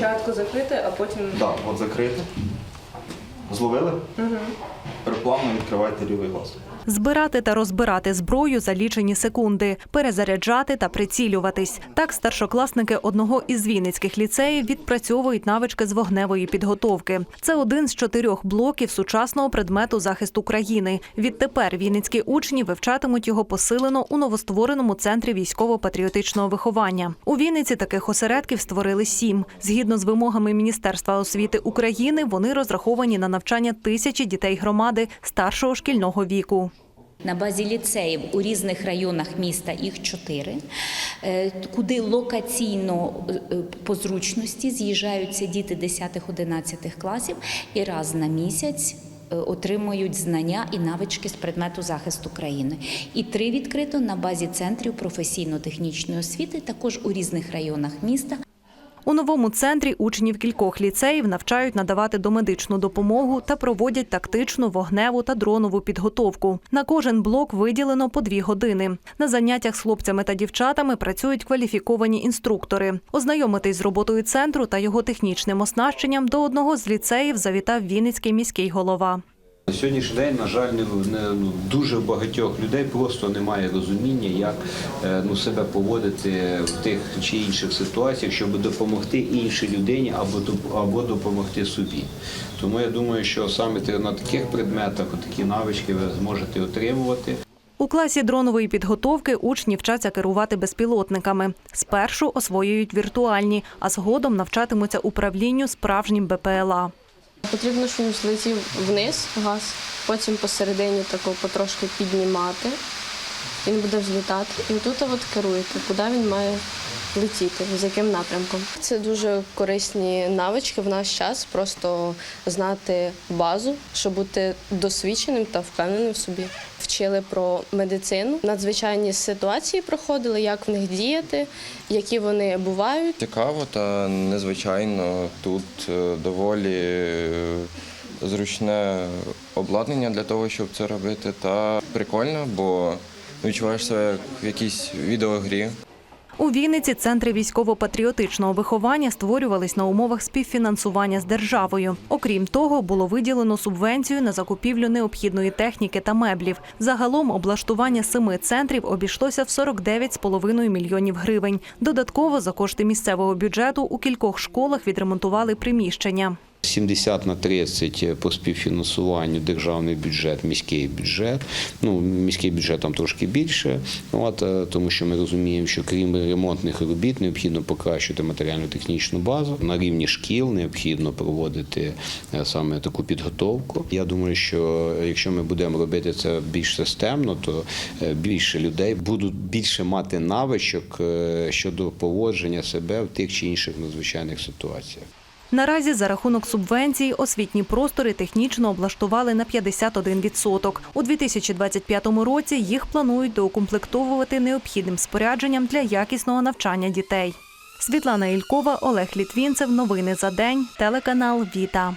Спочатку закрити, а потім Так, от закрити. Зловили? Угу. Переплавно відкривайте лівий глаз. Збирати та розбирати зброю за лічені секунди, перезаряджати та прицілюватись. Так старшокласники одного із вінницьких ліцеїв відпрацьовують навички з вогневої підготовки. Це один з чотирьох блоків сучасного предмету захисту країни. Відтепер вінницькі учні вивчатимуть його посилено у новоствореному центрі військово-патріотичного виховання. У Вінниці таких осередків створили сім. Згідно з вимогами Міністерства освіти України, вони розраховані на навчання тисячі дітей громади старшого шкільного віку. На базі ліцеїв у різних районах міста їх чотири, е, куди локаційно е, по зручності з'їжджаються діти 10-11 класів і раз на місяць. е, Отримують знання і навички з предмету захисту країни. І три відкрито на базі центрів професійно-технічної освіти, також у різних районах міста. У новому центрі учнів кількох ліцеїв навчають надавати домедичну допомогу та проводять тактичну, вогневу та дронову підготовку. На кожен блок виділено по дві години. На заняттях з хлопцями та дівчатами працюють кваліфіковані інструктори. Ознайомитись з роботою центру та його технічним оснащенням до одного з ліцеїв завітав Вінницький міський голова. Сьогоднішній день, на жаль, не, не, ну, дуже багатьох людей просто немає розуміння, як е, ну, себе поводити в тих чи інших ситуаціях, щоб допомогти іншій людині або, або допомогти собі. Тому я думаю, що саме на таких предметах такі навички ви зможете отримувати. У класі дронової підготовки учні вчаться керувати безпілотниками. Спершу освоюють віртуальні, а згодом навчатимуться управлінню справжнім БПЛА. Потрібно, щоб злетів вниз газ, потім посередині тако потрошки піднімати. Він буде взлітати. І тут от керуєте, куди він має летіти, з яким напрямком. Це дуже корисні навички в наш час, просто знати базу, щоб бути досвідченим та впевненим в собі. Вчили про медицину, надзвичайні ситуації проходили, як в них діяти, які вони бувають. Цікаво та незвичайно. Тут е, доволі е, зручне обладнання для того, щоб це робити. Та прикольно, бо відчуваєш себе в якійсь відеогрі. У Вінниці центри військово-патріотичного виховання створювались на умовах співфінансування з державою. Окрім того, було виділено субвенцію на закупівлю необхідної техніки та меблів. Загалом облаштування семи центрів обійшлося в 49,5 мільйонів гривень. Додатково за кошти місцевого бюджету у кількох школах відремонтували приміщення. 70 на 30 по співфінансуванню державний бюджет, міський бюджет. Ну, міський бюджет там трошки більше, от, е, тому що ми розуміємо, що крім ремонтних робіт необхідно покращити матеріально-технічну базу. На рівні шкіл необхідно проводити е, саме таку підготовку. Я думаю, що якщо ми будемо робити це більш системно, то е, більше людей будуть більше мати навичок е, щодо поводження себе в тих чи інших надзвичайних ситуаціях. Наразі за рахунок субвенцій освітні простори технічно облаштували на 51%. У 2025 році їх планують доукомплектовувати необхідним спорядженням для якісного навчання дітей. Світлана Ількова, Олег Літвінцев. Новини за день. Телеканал Віта.